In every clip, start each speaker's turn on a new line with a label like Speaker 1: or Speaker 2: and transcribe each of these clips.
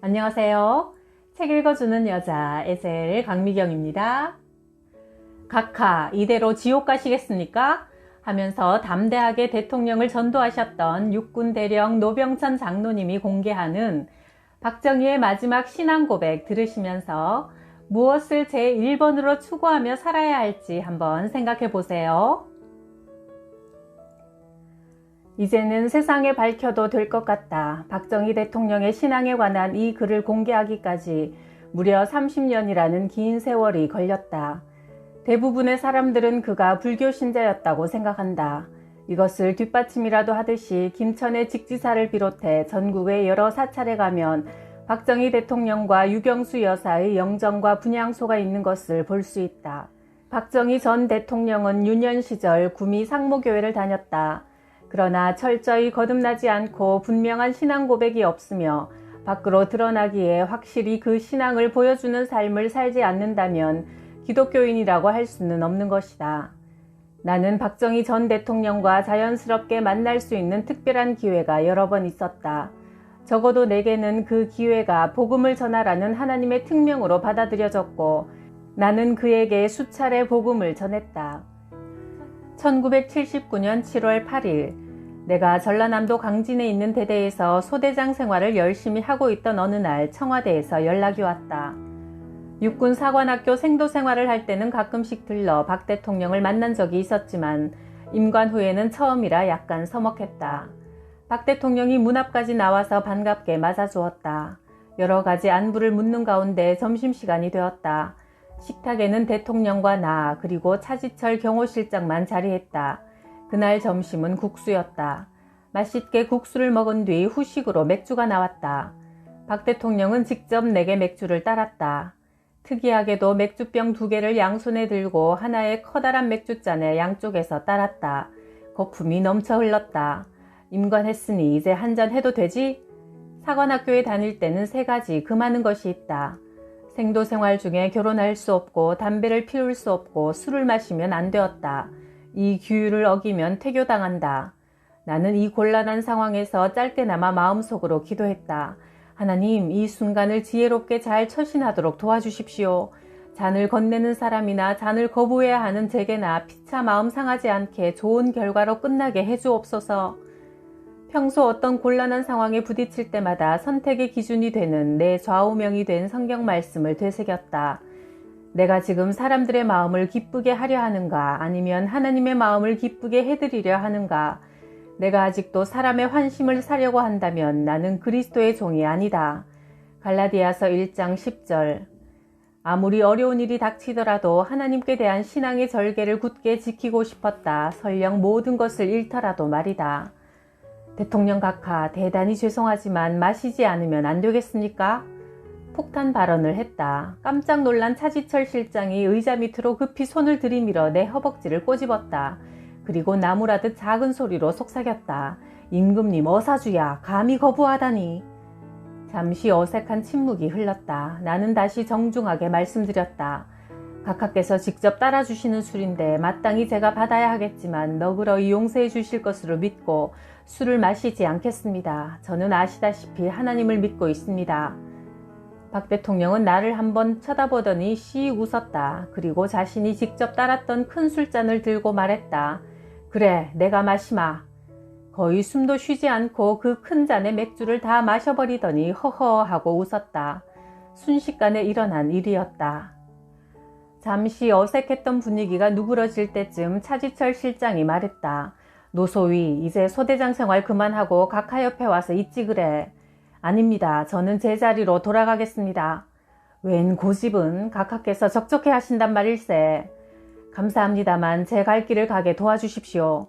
Speaker 1: 안녕하세요. 책 읽어주는 여자 에셀 강미경입니다. 각하 이대로 지옥 가시겠습니까? 하면서 담대하게 대통령을 전도하셨던 육군 대령 노병천 장로님이 공개하는 박정희의 마지막 신앙 고백 들으시면서 무엇을 제1번으로 추구하며 살아야 할지 한번 생각해 보세요. 이제는 세상에 밝혀도 될 것 같다. 박정희 대통령의 신앙에 관한 이 글을 공개하기까지 무려 30년이라는 긴 세월이 걸렸다. 대부분의 사람들은 그가 불교 신자였다고 생각한다. 이것을 뒷받침이라도 하듯이 김천의 직지사를 비롯해 전국의 여러 사찰에 가면 박정희 대통령과 유경수 여사의 영정과 분향소가 있는 것을 볼 수 있다. 박정희 전 대통령은 유년 시절 구미 상모교회를 다녔다. 그러나 철저히 거듭나지 않고 분명한 신앙 고백이 없으며 밖으로 드러나기에 확실히 그 신앙을 보여주는 삶을 살지 않는다면 기독교인이라고 할 수는 없는 것이다. 나는 박정희 전 대통령과 자연스럽게 만날 수 있는 특별한 기회가 여러 번 있었다. 적어도 내게는 그 기회가 복음을 전하라는 하나님의 특명으로 받아들여졌고 나는 그에게 수차례 복음을 전했다. 1979년 7월 8일 내가 전라남도 강진에 있는 대대에서 소대장 생활을 열심히 하고 있던 어느 날 청와대에서 연락이 왔다. 육군 사관학교 생도 생활을 할 때는 가끔씩 들러 박 대통령을 만난 적이 있었지만 임관 후에는 처음이라 약간 서먹했다. 박 대통령이 문 앞까지 나와서 반갑게 맞아주었다. 여러 가지 안부를 묻는 가운데 점심시간이 되었다. 식탁에는 대통령과 나 그리고 차지철 경호실장만 자리했다. 그날 점심은 국수였다. 맛있게 국수를 먹은 뒤 후식으로 맥주가 나왔다. 박 대통령은 직접 내게 맥주를 따랐다. 특이하게도 맥주병 두 개를 양손에 들고 하나의 커다란 맥주잔에 양쪽에서 따랐다. 거품이 넘쳐 흘렀다. 임관했으니 이제 한 잔 해도 되지? 사관학교에 다닐 때는 세 가지 금하는 것이 있다. 생도 생활 중에 결혼할 수 없고 담배를 피울 수 없고 술을 마시면 안 되었다. 이 규율을 어기면 퇴교당한다. 나는 이 곤란한 상황에서 짧게나마 마음속으로 기도했다. 하나님, 이 순간을 지혜롭게 잘 처신하도록 도와주십시오. 잔을 건네는 사람이나 잔을 거부해야 하는 제게나 피차 마음 상하지 않게 좋은 결과로 끝나게 해주옵소서. 평소 어떤 곤란한 상황에 부딪힐 때마다 선택의 기준이 되는 내 좌우명이 된 성경 말씀을 되새겼다. 내가 지금 사람들의 마음을 기쁘게 하려 하는가 아니면 하나님의 마음을 기쁘게 해드리려 하는가 내가 아직도 사람의 환심을 사려고 한다면 나는 그리스도의 종이 아니다. 갈라디아서 1장 10절 아무리 어려운 일이 닥치더라도 하나님께 대한 신앙의 절개를 굳게 지키고 싶었다. 설령 모든 것을 잃더라도 말이다. 대통령 각하 대단히 죄송하지만 마시지 않으면 안 되겠습니까? 폭탄 발언을 했다. 깜짝 놀란 차지철 실장이 의자 밑으로 급히 손을 들이밀어 내 허벅지를 꼬집었다. 그리고 나무라듯 작은 소리로 속삭였다. 임금님 어사주야 감히 거부하다니. 잠시 어색한 침묵이 흘렀다. 나는 다시 정중하게 말씀드렸다. 각하께서 직접 따라주시는 술인데 마땅히 제가 받아야 하겠지만 너그러이 용서해 주실 것으로 믿고 술을 마시지 않겠습니다. 저는 아시다시피 하나님을 믿고 있습니다. 박 대통령은 나를 한번 쳐다보더니 씩 웃었다. 그리고 자신이 직접 따랐던 큰 술잔을 들고 말했다. 그래, 내가 마시마. 거의 숨도 쉬지 않고 그 큰 잔의 맥주를 다 마셔버리더니 허허 하고 웃었다. 순식간에 일어난 일이었다. 잠시 어색했던 분위기가 누그러질 때쯤 차지철 실장이 말했다. 노소위, 이제 소대장 생활 그만하고 각하 옆에 와서 있지 그래. 아닙니다. 저는 제 자리로 돌아가겠습니다. 웬 고집은 각하께서 적적해 하신단 말일세. 감사합니다만 제 갈 길을 가게 도와주십시오.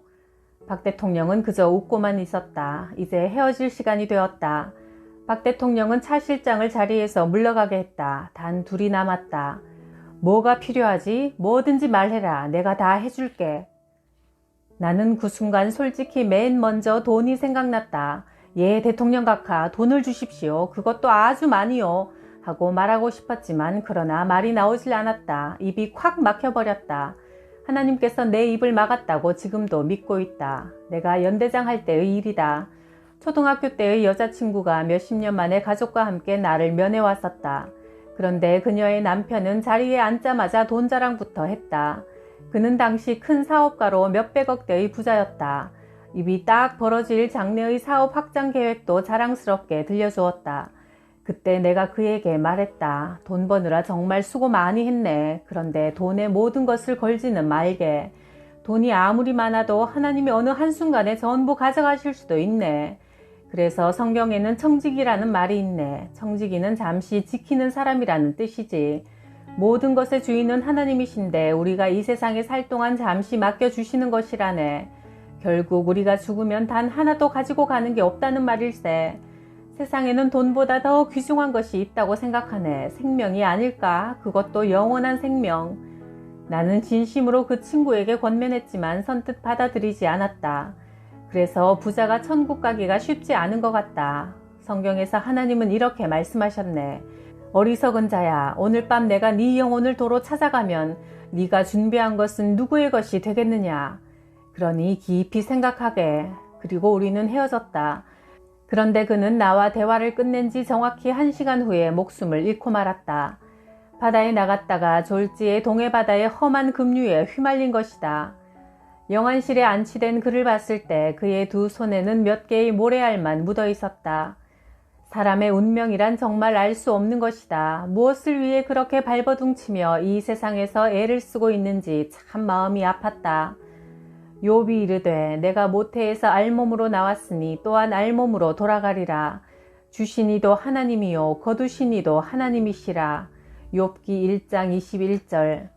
Speaker 1: 박 대통령은 그저 웃고만 있었다. 이제 헤어질 시간이 되었다. 박 대통령은 차 실장을 자리에서 물러가게 했다. 단 둘이 남았다. 뭐가 필요하지? 뭐든지 말해라. 내가 다 해줄게. 나는 그 순간 솔직히 맨 먼저 돈이 생각났다. 예, 대통령 각하, 돈을 주십시오. 그것도 아주 많이요. 하고 말하고 싶었지만 그러나 말이 나오질 않았다. 입이 콱 막혀버렸다. 하나님께서 내 입을 막았다고 지금도 믿고 있다. 내가 연대장 할 때의 일이다. 초등학교 때의 여자친구가 몇십 년 만에 가족과 함께 나를 면회왔었다. 그런데 그녀의 남편은 자리에 앉자마자 돈 자랑부터 했다. 그는 당시 큰 사업가로 몇백억대의 부자였다. 입이 딱 벌어질 장래의 사업 확장 계획도 자랑스럽게 들려주었다. 그때 내가 그에게 말했다. 돈 버느라 정말 수고 많이 했네. 그런데 돈에 모든 것을 걸지는 말게. 돈이 아무리 많아도 하나님이 어느 한순간에 전부 가져가실 수도 있네. 그래서 성경에는 청지기라는 말이 있네. 청지기는 잠시 지키는 사람이라는 뜻이지. 모든 것의 주인은 하나님이신데 우리가 이 세상에 살 동안 잠시 맡겨주시는 것이라네. 결국 우리가 죽으면 단 하나도 가지고 가는 게 없다는 말일세. 세상에는 돈보다 더 귀중한 것이 있다고 생각하네. 생명이 아닐까? 그것도 영원한 생명. 나는 진심으로 그 친구에게 권면했지만 선뜻 받아들이지 않았다. 그래서 부자가 천국 가기가 쉽지 않은 것 같다. 성경에서 하나님은 이렇게 말씀하셨네. 어리석은 자야, 오늘 밤 내가 네 영혼을 도로 찾아가면 네가 준비한 것은 누구의 것이 되겠느냐? 그러니 깊이 생각하게. 그리고 우리는 헤어졌다. 그런데 그는 나와 대화를 끝낸 지 정확히 한 시간 후에 목숨을 잃고 말았다. 바다에 나갔다가 졸지에 동해바다의 험한 급류에 휘말린 것이다. 영안실에 안치된 그를 봤을 때 그의 두 손에는 몇 개의 모래알만 묻어 있었다. 사람의 운명이란 정말 알 수 없는 것이다. 무엇을 위해 그렇게 발버둥치며 이 세상에서 애를 쓰고 있는지 참 마음이 아팠다. 욥이 이르되 내가 모태에서 알몸으로 나왔으니 또한 알몸으로 돌아가리라. 주시니도 하나님이요 거두시니도 하나님이시라. 욥기 1장 21절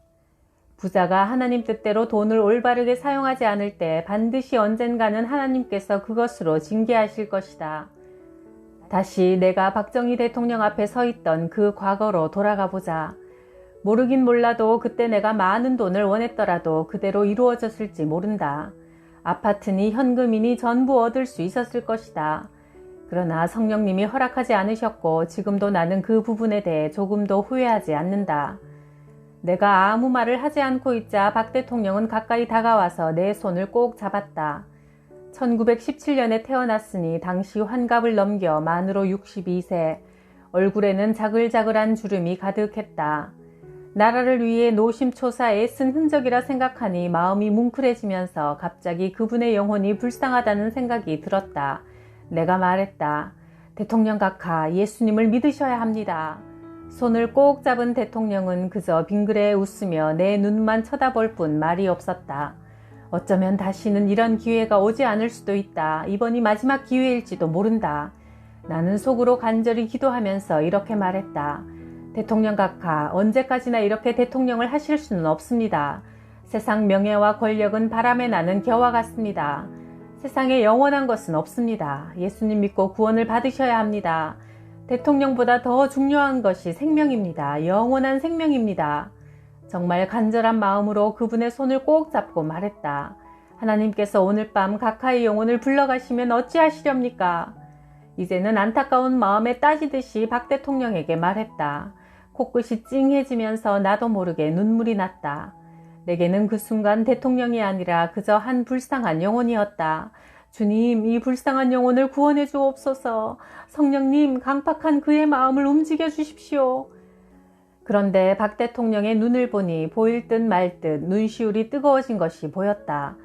Speaker 1: 부자가 하나님 뜻대로 돈을 올바르게 사용하지 않을 때 반드시 언젠가는 하나님께서 그것으로 징계하실 것이다. 다시 내가 박정희 대통령 앞에 서 있던 그 과거로 돌아가 보자. 모르긴 몰라도 그때 내가 많은 돈을 원했더라도 그대로 이루어졌을지 모른다. 아파트니 현금이니 전부 얻을 수 있었을 것이다. 그러나 성령님이 허락하지 않으셨고 지금도 나는 그 부분에 대해 조금도 후회하지 않는다. 내가 아무 말을 하지 않고 있자 박 대통령은 가까이 다가와서 내 손을 꼭 잡았다. 1917년에 태어났으니 당시 환갑을 넘겨 만으로 62세, 얼굴에는 자글자글한 주름이 가득했다. 나라를 위해 노심초사 애쓴 흔적이라 생각하니 마음이 뭉클해지면서 갑자기 그분의 영혼이 불쌍하다는 생각이 들었다. 내가 말했다. 대통령 각하, 예수님을 믿으셔야 합니다. 손을 꼭 잡은 대통령은 그저 빙그레 웃으며 내 눈만 쳐다볼 뿐 말이 없었다. 어쩌면 다시는 이런 기회가 오지 않을 수도 있다. 이번이 마지막 기회일지도 모른다. 나는 속으로 간절히 기도하면서 이렇게 말했다. 대통령 각하, 언제까지나 이렇게 대통령을 하실 수는 없습니다. 세상 명예와 권력은 바람에 나는 겨와 같습니다. 세상에 영원한 것은 없습니다. 예수님 믿고 구원을 받으셔야 합니다. 대통령보다 더 중요한 것이 생명입니다. 영원한 생명입니다. 정말 간절한 마음으로 그분의 손을 꼭 잡고 말했다. 하나님께서 오늘 밤 각하의 영혼을 불러가시면 어찌하시렵니까? 이제는 안타까운 마음에 따지듯이 박 대통령에게 말했다. 코끝이 찡해지면서 나도 모르게 눈물이 났다. 내게는 그 순간 대통령이 아니라 그저 한 불쌍한 영혼이었다. 주님, 이 불쌍한 영혼을 구원해 주옵소서. 성령님, 강팍한 그의 마음을 움직여 주십시오. 그런데 박 대통령의 눈을 보니 보일 듯 말 듯 눈시울이 뜨거워진 것이 보였다.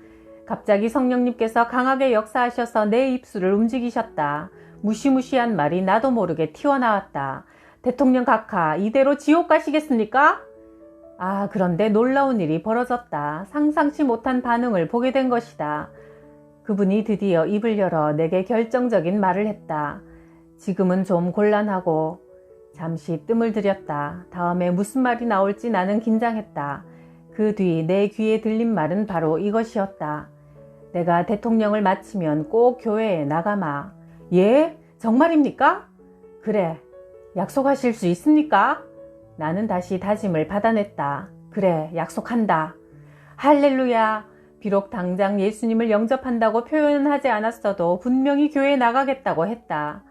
Speaker 1: 갑자기 성령님께서 강하게 역사하셔서 내 입술을 움직이셨다. 무시무시한 말이 나도 모르게 튀어나왔다. 대통령 각하, 이대로 지옥 가시겠습니까? 아, 그런데 놀라운 일이 벌어졌다. 상상치 못한 반응을 보게 된 것이다. 그분이 드디어 입을 열어 내게 결정적인 말을 했다. 지금은 좀 곤란하고 잠시 뜸을 들였다. 다음에 무슨 말이 나올지 나는 긴장했다. 그 뒤 내 귀에 들린 말은 바로 이것이었다. 내가 대통령을 마치면 꼭 교회에 나가마. 예? 정말입니까? 그래. 약속하실 수 있습니까? 나는 다시 다짐을 받아냈다. 그래, 약속한다. 할렐루야. 비록 당장 예수님을 영접한다고 표현은 하지 않았어도 분명히 교회에 나가겠다고 했다.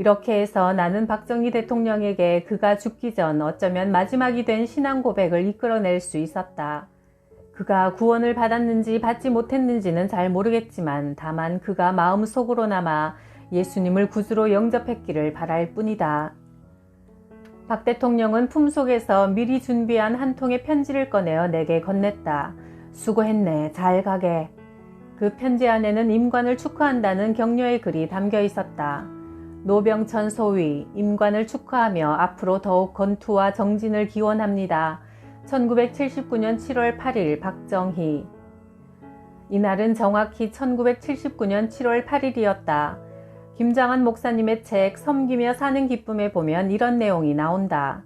Speaker 1: 이렇게 해서 나는 박정희 대통령에게 그가 죽기 전 어쩌면 마지막이 된 신앙 고백을 이끌어낼 수 있었다. 그가 구원을 받았는지 받지 못했는지는 잘 모르겠지만 다만 그가 마음속으로나마 예수님을 구주로 영접했기를 바랄 뿐이다. 박 대통령은 품속에서 미리 준비한 한 통의 편지를 꺼내어 내게 건넸다. 수고했네. 잘 가게. 그 편지 안에는 임관을 축하한다는 격려의 글이 담겨 있었다. 노병천 소위 임관을 축하하며 앞으로 더욱 건투와 정진을 기원합니다. 1979년 7월 8일 박정희 이날은 정확히 1979년 7월 8일이었다. 김장한 목사님의 책 섬기며 사는 기쁨에 보면 이런 내용이 나온다.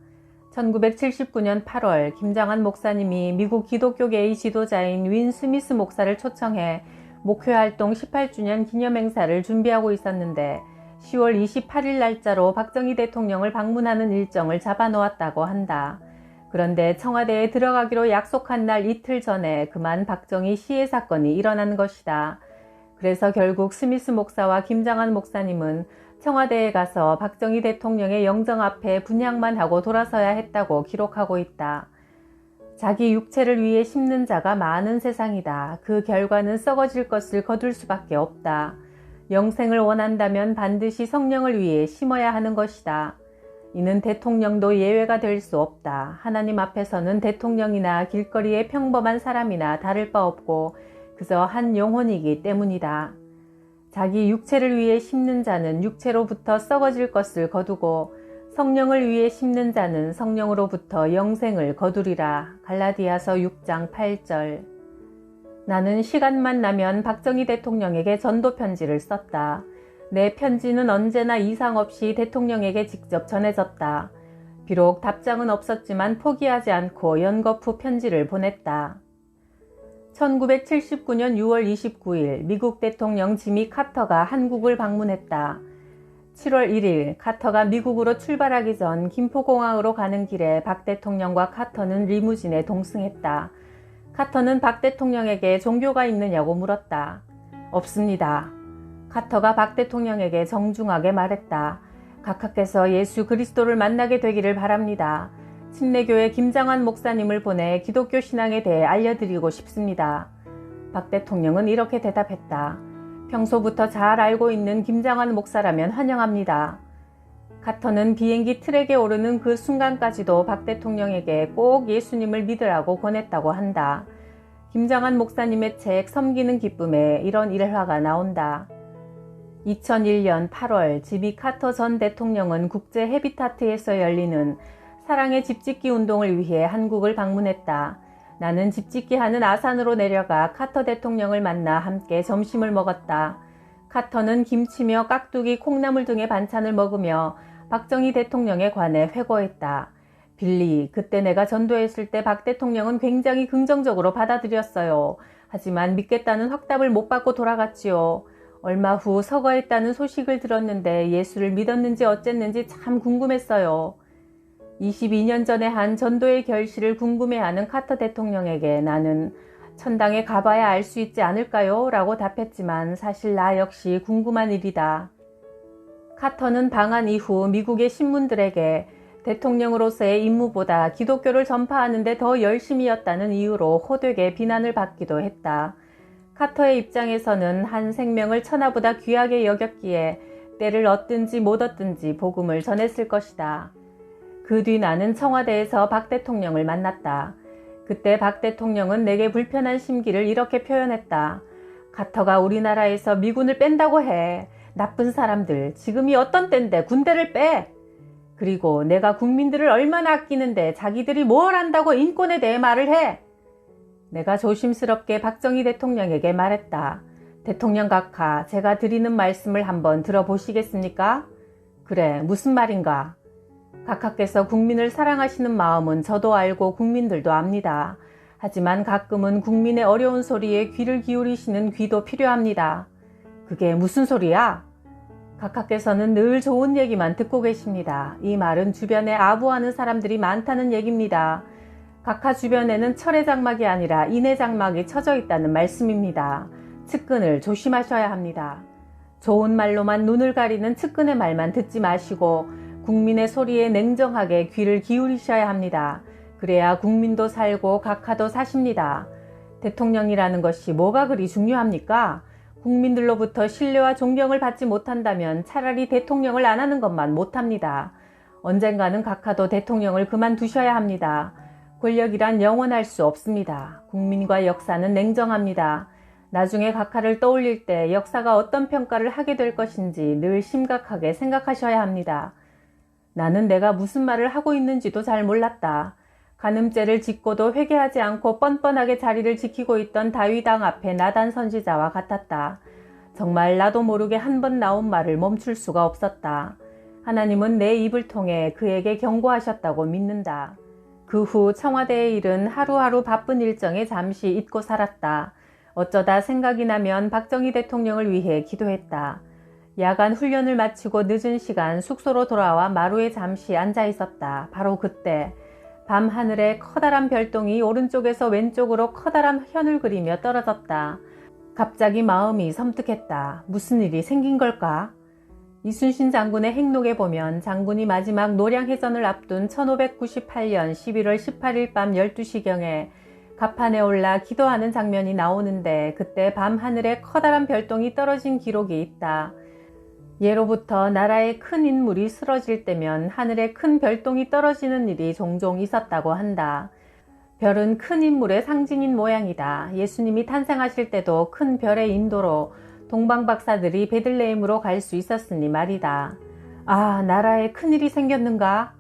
Speaker 1: 1979년 8월 김장한 목사님이 미국 기독교계의 지도자인 윈 스미스 목사를 초청해 목회 활동 18주년 기념 행사를 준비하고 있었는데 10월 28일 날짜로 박정희 대통령을 방문하는 일정을 잡아놓았다고 한다. 그런데 청와대에 들어가기로 약속한 날 이틀 전에 그만 박정희 시해 사건이 일어난 것이다. 그래서 결국 스미스 목사와 김장한 목사님은 청와대에 가서 박정희 대통령의 영정 앞에 분양만 하고 돌아서야 했다고 기록하고 있다. 자기 육체를 위해 심는 자가 많은 세상이다. 그 결과는 썩어질 것을 거둘 수밖에 없다. 영생을 원한다면 반드시 성령을 위해 심어야 하는 것이다. 이는 대통령도 예외가 될 수 없다. 하나님 앞에서는 대통령이나 길거리의 평범한 사람이나 다를 바 없고 그저 한 영혼이기 때문이다. 자기 육체를 위해 심는 자는 육체로부터 썩어질 것을 거두고 성령을 위해 심는 자는 성령으로부터 영생을 거두리라. 갈라디아서 6장 8절. 나는 시간만 나면 박정희 대통령에게 전도 편지를 썼다. 내 편지는 언제나 이상 없이 대통령에게 직접 전해졌다. 비록 답장은 없었지만 포기하지 않고 연거푸 편지를 보냈다. 1979년 6월 29일 미국 대통령 지미 카터가 한국을 방문했다. 7월 1일 카터가 미국으로 출발하기 전 김포공항으로 가는 길에 박 대통령과 카터는 리무진에 동승했다. 카터는 박 대통령에게 종교가 있느냐고 물었다. 없습니다. 카터가 박 대통령에게 정중하게 말했다. 각하께서 예수 그리스도를 만나게 되기를 바랍니다. 침례교회 김장환 목사님을 보내 기독교 신앙에 대해 알려드리고 싶습니다. 박 대통령은 이렇게 대답했다. 평소부터 잘 알고 있는 김장환 목사라면 환영합니다. 카터는 비행기 트랙에 오르는 그 순간까지도 박 대통령에게 꼭 예수님을 믿으라고 권했다고 한다. 김장한 목사님의 책 섬기는 기쁨에 이런 일화가 나온다. 2001년 8월 지미 카터 전 대통령은 국제 헤비타트에서 열리는 사랑의 집짓기 운동을 위해 한국을 방문했다. 나는 집짓기 하는 아산으로 내려가 카터 대통령을 만나 함께 점심을 먹었다. 카터는 김치며 깍두기, 콩나물 등의 반찬을 먹으며 박정희 대통령에 관해 회고했다. 빌리, 그때 내가 전도했을 때 박 대통령은 굉장히 긍정적으로 받아들였어요. 하지만 믿겠다는 확답을 못 받고 돌아갔지요. 얼마 후 서거했다는 소식을 들었는데 예수를 믿었는지 어쨌는지 참 궁금했어요. 22년 전에 한 전도의 결실을 궁금해하는 카터 대통령에게 나는 천당에 가봐야 알 수 있지 않을까요? 라고 답했지만 사실 나 역시 궁금한 일이다. 카터는 방한 이후 미국의 신문들에게 대통령으로서의 임무보다 기독교를 전파하는데 더 열심이었다는 이유로 호되게 비난을 받기도 했다. 카터의 입장에서는 한 생명을 천하보다 귀하게 여겼기에 때를 얻든지 못 얻든지 복음을 전했을 것이다. 그 뒤 나는 청와대에서 박 대통령을 만났다. 그때 박 대통령은 내게 불편한 심기를 이렇게 표현했다. 카터가 우리나라에서 미군을 뺀다고 해. 나쁜 사람들, 지금이 어떤 때인데 군대를 빼! 그리고 내가 국민들을 얼마나 아끼는데 자기들이 뭘 안다고 인권에 대해 말을 해! 내가 조심스럽게 박정희 대통령에게 말했다. 대통령 각하, 제가 드리는 말씀을 한번 들어보시겠습니까? 그래, 무슨 말인가? 각하께서 국민을 사랑하시는 마음은 저도 알고 국민들도 압니다. 하지만 가끔은 국민의 어려운 소리에 귀를 기울이시는 귀도 필요합니다. 그게 무슨 소리야? 각하께서는 늘 좋은 얘기만 듣고 계십니다. 이 말은 주변에 아부하는 사람들이 많다는 얘기입니다. 각하 주변에는 철의 장막이 아니라 인의 장막이 쳐져 있다는 말씀입니다. 측근을 조심하셔야 합니다. 좋은 말로만 눈을 가리는 측근의 말만 듣지 마시고 국민의 소리에 냉정하게 귀를 기울이셔야 합니다. 그래야 국민도 살고 각하도 사십니다. 대통령이라는 것이 뭐가 그리 중요합니까? 국민들로부터 신뢰와 존경을 받지 못한다면 차라리 대통령을 안 하는 것만 못합니다. 언젠가는 각하도 대통령을 그만두셔야 합니다. 권력이란 영원할 수 없습니다. 국민과 역사는 냉정합니다. 나중에 각하를 떠올릴 때 역사가 어떤 평가를 하게 될 것인지 늘 심각하게 생각하셔야 합니다. 나는 내가 무슨 말을 하고 있는지도 잘 몰랐다. 간음죄를 짓고도 회개하지 않고 뻔뻔하게 자리를 지키고 있던 다윗왕 앞에 나단 선지자와 같았다. 정말 나도 모르게 한 번 나온 말을 멈출 수가 없었다. 하나님은 내 입을 통해 그에게 경고하셨다고 믿는다. 그 후 청와대의 일은 하루하루 바쁜 일정에 잠시 잊고 살았다. 어쩌다 생각이 나면 박정희 대통령을 위해 기도했다. 야간 훈련을 마치고 늦은 시간 숙소로 돌아와 마루에 잠시 앉아 있었다. 바로 그때 밤 하늘에 커다란 별똥이 오른쪽에서 왼쪽으로 커다란 현을 그리며 떨어졌다. 갑자기 마음이 섬뜩했다. 무슨 일이 생긴 걸까? 이순신 장군의 행록에 보면 장군이 마지막 노량해전을 앞둔 1598년 11월 18일 밤 12시경에 갑판에 올라 기도하는 장면이 나오는데 그때 밤 하늘에 커다란 별똥이 떨어진 기록이 있다. 예로부터 나라의 큰 인물이 쓰러질 때면 하늘에 큰 별똥이 떨어지는 일이 종종 있었다고 한다. 별은 큰 인물의 상징인 모양이다. 예수님이 탄생하실 때도 큰 별의 인도로 동방 박사들이 베들레헴으로 갈 수 있었으니 말이다. 아, 나라에 큰일이 생겼는가?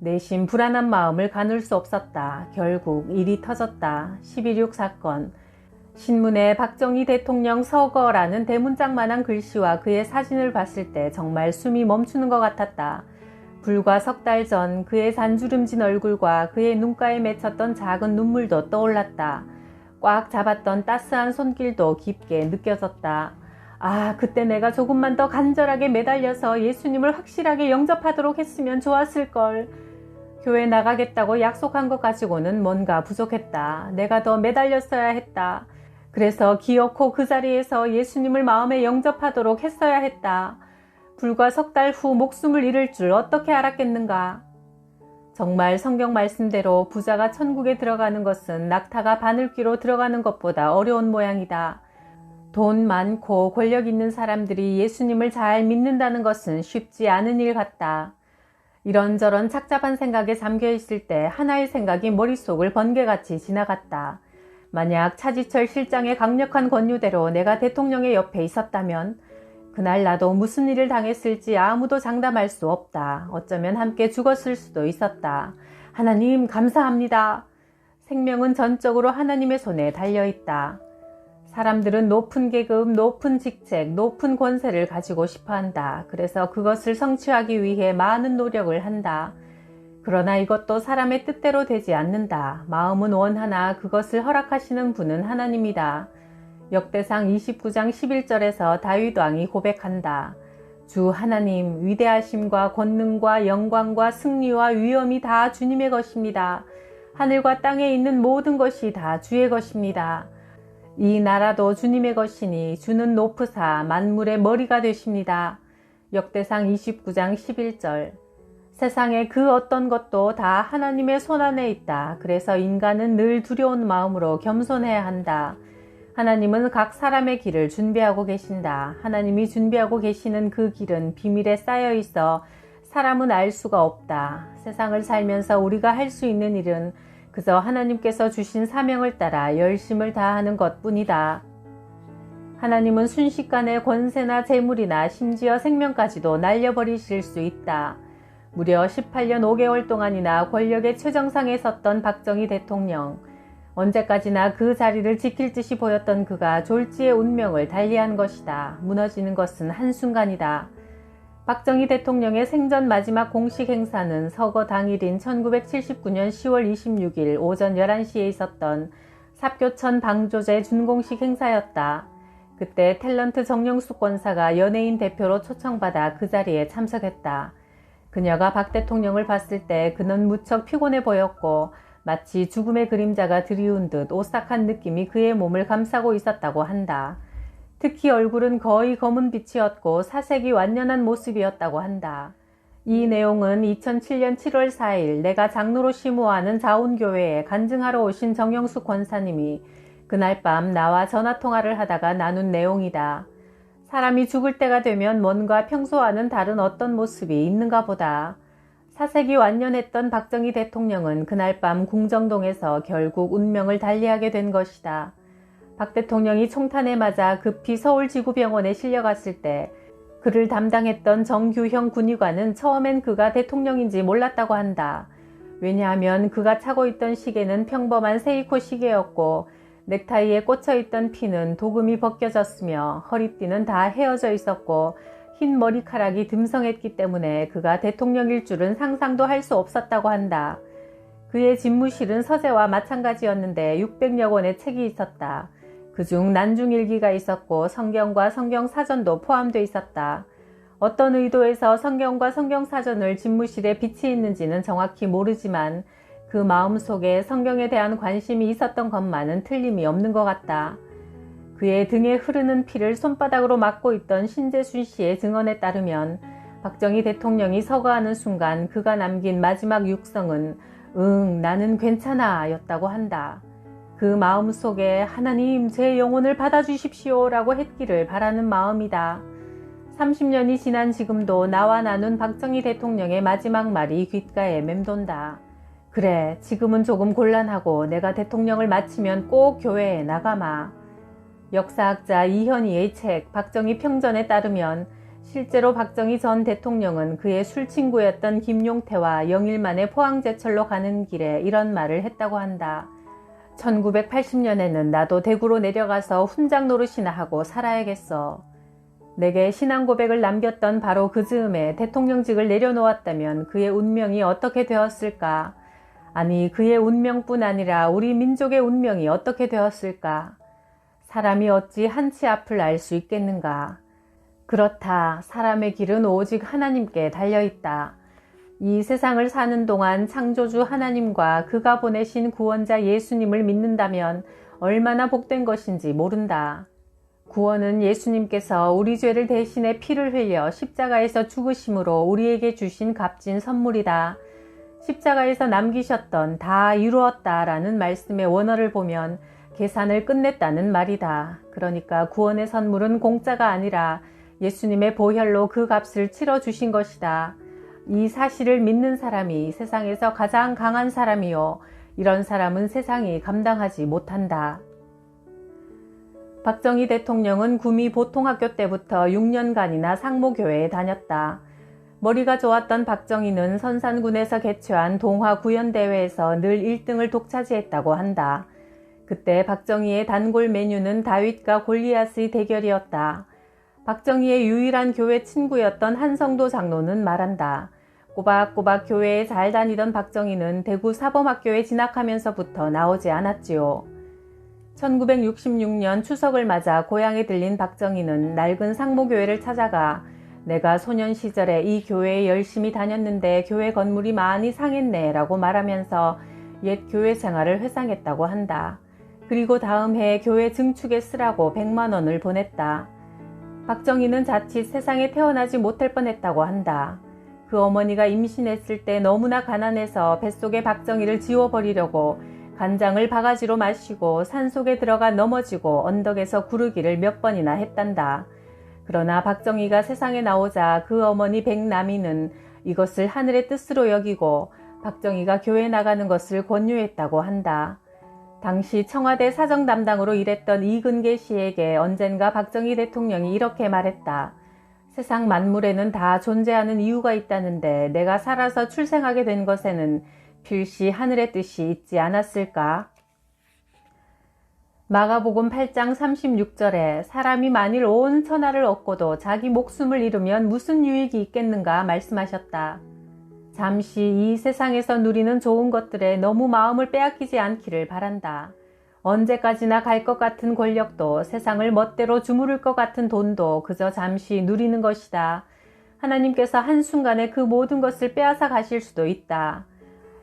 Speaker 1: 내심 불안한 마음을 가눌 수 없었다. 결국 일이 터졌다. 11.6 사건. 신문에 박정희 대통령 서거라는 대문짝만한 글씨와 그의 사진을 봤을 때 정말 숨이 멈추는 것 같았다. 불과 석 달 전 그의 잔주름진 얼굴과 그의 눈가에 맺혔던 작은 눈물도 떠올랐다. 꽉 잡았던 따스한 손길도 깊게 느껴졌다. 아, 그때 내가 조금만 더 간절하게 매달려서 예수님을 확실하게 영접하도록 했으면 좋았을걸. 교회 나가겠다고 약속한 것 가지고는 뭔가 부족했다. 내가 더 매달렸어야 했다. 그래서 기어코 그 자리에서 예수님을 마음에 영접하도록 했어야 했다. 불과 석 달 후 목숨을 잃을 줄 어떻게 알았겠는가. 정말 성경 말씀대로 부자가 천국에 들어가는 것은 낙타가 바늘귀로 들어가는 것보다 어려운 모양이다. 돈 많고 권력 있는 사람들이 예수님을 잘 믿는다는 것은 쉽지 않은 일 같다. 이런저런 착잡한 생각에 잠겨 있을 때 하나의 생각이 머릿속을 번개같이 지나갔다. 만약 차지철 실장의 강력한 권유대로 내가 대통령의 옆에 있었다면 그날 나도 무슨 일을 당했을지 아무도 장담할 수 없다. 어쩌면 함께 죽었을 수도 있었다. 하나님 감사합니다. 생명은 전적으로 하나님의 손에 달려 있다. 사람들은 높은 계급, 높은 직책, 높은 권세를 가지고 싶어 한다. 그래서 그것을 성취하기 위해 많은 노력을 한다. 그러나 이것도 사람의 뜻대로 되지 않는다. 마음은 원하나 그것을 허락하시는 분은 하나님이다. 역대상 29장 11절에서 다윗 왕이 고백한다. 주 하나님 위대하심과 권능과 영광과 승리와 위엄이 다 주님의 것입니다. 하늘과 땅에 있는 모든 것이 다 주의 것입니다. 이 나라도 주님의 것이니 주는 높으사 만물의 머리가 되십니다. 역대상 29장 11절 세상의 그 어떤 것도 다 하나님의 손 안에 있다. 그래서 인간은 늘 두려운 마음으로 겸손해야 한다. 하나님은 각 사람의 길을 준비하고 계신다. 하나님이 준비하고 계시는 그 길은 비밀에 쌓여 있어 사람은 알 수가 없다. 세상을 살면서 우리가 할 수 있는 일은 그저 하나님께서 주신 사명을 따라 열심을 다하는 것 뿐이다. 하나님은 순식간에 권세나 재물이나 심지어 생명까지도 날려버리실 수 있다. 무려 18년 5개월 동안이나 권력의 최정상에 섰던 박정희 대통령. 언제까지나 그 자리를 지킬 듯이 보였던 그가 졸지의 운명을 달리한 것이다. 무너지는 것은 한순간이다. 박정희 대통령의 생전 마지막 공식 행사는 서거 당일인 1979년 10월 26일 오전 11시에 있었던 삽교천 방조제 준공식 행사였다. 그때 탤런트 정영숙 권사가 연예인 대표로 초청받아 그 자리에 참석했다. 그녀가 박 대통령을 봤을 때 그는 무척 피곤해 보였고 마치 죽음의 그림자가 드리운 듯 오싹한 느낌이 그의 몸을 감싸고 있었다고 한다. 특히 얼굴은 거의 검은 빛이었고 사색이 완연한 모습이었다고 한다. 이 내용은 2007년 7월 4일 내가 장로로 심호하는 자운교회에 간증하러 오신 정영숙 권사님이 그날 밤 나와 전화 통화를 하다가 나눈 내용이다. 사람이 죽을 때가 되면 뭔가 평소와는 다른 어떤 모습이 있는가 보다. 사색이 완년했던 박정희 대통령은 그날 밤 궁정동에서 결국 운명을 달리하게 된 것이다. 박 대통령이 총탄에 맞아 급히 서울지구병원에 실려갔을 때 그를 담당했던 정규형 군의관은 처음엔 그가 대통령인지 몰랐다고 한다. 왜냐하면 그가 차고 있던 시계는 평범한 세이코 시계였고 넥타이에 꽂혀 있던 피는 도금이 벗겨졌으며 허리띠는 다 헤어져 있었고 흰 머리카락이 듬성했기 때문에 그가 대통령일 줄은 상상도 할 수 없었다고 한다. 그의 집무실은 서재와 마찬가지였는데 600여 권의 책이 있었다. 그중 난중일기가 있었고 성경과 성경사전도 포함되어 있었다. 어떤 의도에서 성경과 성경사전을 집무실에 비치 있는지는 정확히 모르지만 그 마음속에 성경에 대한 관심이 있었던 것만은 틀림이 없는 것 같다. 그의 등에 흐르는 피를 손바닥으로 막고 있던 신재순 씨의 증언에 따르면 박정희 대통령이 서거하는 순간 그가 남긴 마지막 육성은 응, 나는 괜찮아 였다고 한다. 그 마음 속에 하나님 제 영혼을 받아주십시오 라고 했기를 바라는 마음이다. 30년이 지난 지금도 나와 나눈 박정희 대통령의 마지막 말이 귓가에 맴돈다. 그래, 지금은 조금 곤란하고 내가 대통령을 마치면 꼭 교회에 나가마. 역사학자 이현희의 책 박정희 평전에 따르면 실제로 박정희 전 대통령은 그의 술친구였던 김용태와 영일만의 포항제철로 가는 길에 이런 말을 했다고 한다. 1980년에는 나도 대구로 내려가서 훈장 노릇이나 하고 살아야겠어. 내게 신앙 고백을 남겼던 바로 그 즈음에 대통령직을 내려놓았다면 그의 운명이 어떻게 되었을까? 아니, 그의 운명뿐 아니라 우리 민족의 운명이 어떻게 되었을까? 사람이 어찌 한치 앞을 알 수 있겠는가? 그렇다. 사람의 길은 오직 하나님께 달려 있다. 이 세상을 사는 동안 창조주 하나님과 그가 보내신 구원자 예수님을 믿는다면 얼마나 복된 것인지 모른다. 구원은 예수님께서 우리 죄를 대신해 피를 흘려 십자가에서 죽으심으로 우리에게 주신 값진 선물이다. 십자가에서 남기셨던 다 이루었다 라는 말씀의 원어를 보면 계산을 끝냈다는 말이다. 그러니까 구원의 선물은 공짜가 아니라 예수님의 보혈로 그 값을 치러 주신 것이다. 이 사실을 믿는 사람이 세상에서 가장 강한 사람이요. 이런 사람은 세상이 감당하지 못한다. 박정희 대통령은 구미 보통학교 때부터 6년간이나 상모교회에 다녔다. 머리가 좋았던 박정희는 선산군에서 개최한 동화 구연대회에서 늘 1등을 독차지했다고 한다. 그때 박정희의 단골 메뉴는 다윗과 골리앗의 대결이었다. 박정희의 유일한 교회 친구였던 한성도 장로는 말한다. 꼬박꼬박 교회에 잘 다니던 박정희는 대구 사범학교에 진학하면서부터 나오지 않았지요. 1966년 추석을 맞아 고향에 들린 박정희는 낡은 상모교회를 찾아가 내가 소년 시절에 이 교회에 열심히 다녔는데 교회 건물이 많이 상했네 라고 말하면서 옛 교회 생활을 회상했다고 한다. 그리고 다음 해 교회 증축에 쓰라고 100만 원을 보냈다. 박정희는 자칫 세상에 태어나지 못할 뻔했다고 한다. 그 어머니가 임신했을 때 너무나 가난해서 뱃속에 박정희를 지워버리려고 간장을 바가지로 마시고 산속에 들어가 넘어지고 언덕에서 구르기를 몇 번이나 했단다. 그러나 박정희가 세상에 나오자 그 어머니 백남이는 이것을 하늘의 뜻으로 여기고 박정희가 교회 나가는 것을 권유했다고 한다. 당시 청와대 사정 담당으로 일했던 이근계 씨에게 언젠가 박정희 대통령이 이렇게 말했다. 세상 만물에는 다 존재하는 이유가 있다는데 내가 살아서 출생하게 된 것에는 필시 하늘의 뜻이 있지 않았을까? 마가복음 8장 36절에 사람이 만일 온 천하를 얻고도 자기 목숨을 잃으면 무슨 유익이 있겠는가 말씀하셨다. 잠시 이 세상에서 누리는 좋은 것들에 너무 마음을 빼앗기지 않기를 바란다. 언제까지나 갈 것 같은 권력도 세상을 멋대로 주무를 것 같은 돈도 그저 잠시 누리는 것이다. 하나님께서 한순간에 그 모든 것을 빼앗아 가실 수도 있다.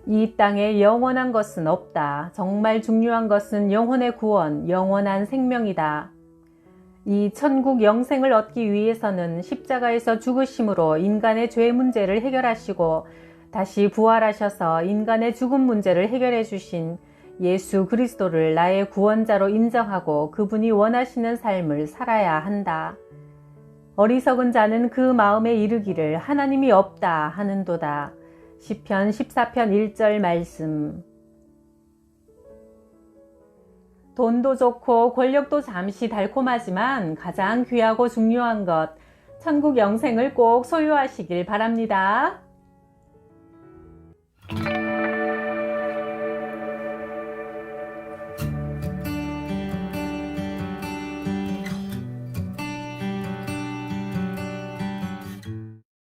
Speaker 1: 이 땅에 영원한 것은 없다. 정말 중요한 것은 영혼의 구원, 영원한 생명이다. 이 천국 영생을 얻기 위해서는 십자가에서 죽으심으로 인간의 죄 문제를 해결하시고 다시 부활하셔서 인간의 죽음 문제를 해결해 주신 예수 그리스도를 나의 구원자로 인정하고 그분이 원하시는 삶을 살아야 한다. 어리석은 자는 그 마음에 이르기를 하나님이 없다 하는도다. 시편 14편 1절 말씀 돈도 좋고 권력도 잠시 달콤하지만 가장 귀하고 중요한 것 천국 영생을 꼭 소유하시길 바랍니다.